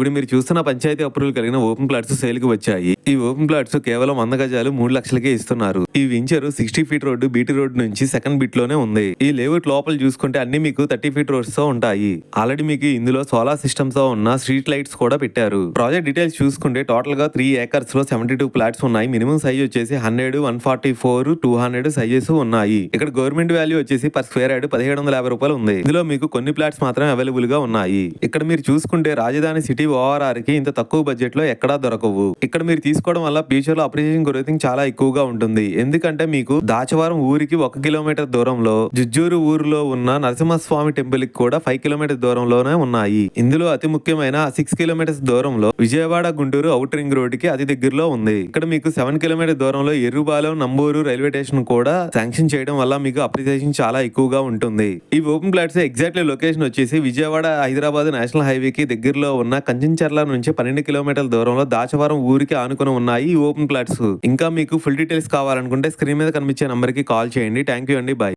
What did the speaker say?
ఇప్పుడు మీరు చూస్తున్న పంచాయతీ అప్రూవల్ కలిగిన ఓపెన్ ప్లాట్స్ సేల్కి వచ్చాయి. ఈ ఓపెన్ ప్లాట్స్ కేవలం వంద గజాలు మూడు లక్షలకే ఇస్తున్నారు. ఈ venture sixty feet road BT road నుంచి సెకండ్ బిట్లోనే ఉంది. ఈ లేఅవుట్ లోపల చూసుకుంటే అన్ని మీకు థర్టీ ఫీట్ రోడ్స్తో ఉంటాయి. ఆల్రెడీ మీకు ఇందులో సోలార్ సిస్టమ్స్తో ఉన్న స్ట్రీట్ లైట్స్ కూడా పెట్టారు. ప్రాజెక్ట్ డీటెయిల్స్ చూసుకుంటే టోటల్గా త్రీ ఏకర్స్లో సెవెంటీ టూ ప్లాట్స్ ఉన్నాయి. మినిమం సైజ్ వచ్చేసి hundred one forty four two hundred sizes ఉన్నాయి. ఇక్కడ గవర్నమెంట్ వాల్యూ వచ్చేసి పర్ స్క్వేర్ యార్డ్ పదిహేడు వందల యాభై రూపాయలు ఉంది. ఇందులో మీకు కొన్ని ప్లాట్స్ మాత్రమే అవైలబుల్గా ఉన్నాయి. ఇక్కడ మీరు చూసుకుంటే రాజధాని సిటీ ఓఆర్ఆర్కి ఇంత తక్కువ బడ్జెట్లో ఎక్కడా దొరకవు. ఇక్కడ మీరు తీసుకోవడం వల్ల ఫ్యూచర్లో అప్రిషియేషన్ గ్రోతింగ్ చాలా ఎక్కువగా ఉంటుంది. ఎందుకంటే మీకు దాచవరం ఊరికి ఒక కిలోమీటర్ దూరంలో జుజ్జూరు ఊరిలో ఉన్న నరసింహస్వామి టెంపుల్కి కూడా ఫైవ్ కిలోమీటర్ దూరంలోనే ఉన్నాయి. ఇందులో అతి ముఖ్యమైన సిక్స్ కిలోమీటర్స్ దూరంలో విజయవాడ గుంటూరు అవుట్ రింగ్ రోడ్కి అతి దగ్గరలో ఉంది. ఇక్కడ మీకు సెవెన్ కిలోమీటర్ దూరంలో ఎర్రుబాలెం నంబూరు రైల్వే స్టేషన్ కూడా శాంక్షన్ చేయడం వల్ల మీకు అప్రిసియేషన్ చాలా ఎక్కువగా ఉంటుంది. ఈ ఓపెన్ ప్లాట్స్ ఎగ్జాక్ట్లీ లొకేషన్ వచ్చేసి విజయవాడ హైదరాబాద్ నేషనల్ హైవే కి దగ్గరలో ఉన్న కంచంచర్ల నుంచి పన్నెండు కిలోమీటర్ల దూరంలో దాచవరం ఊరికి ఆనుకుని ఉన్నాయి ఈ ఓపెన్ ప్లాట్స్. ఇంకా మీకు ఫుల్ డీటెయిల్స్ కావాలనుకుంటే స్క్రీన్ మీద కనిపించే నంబర్కి కాల్ చేయండి. థ్యాంక్ యూ అండి. బాయ్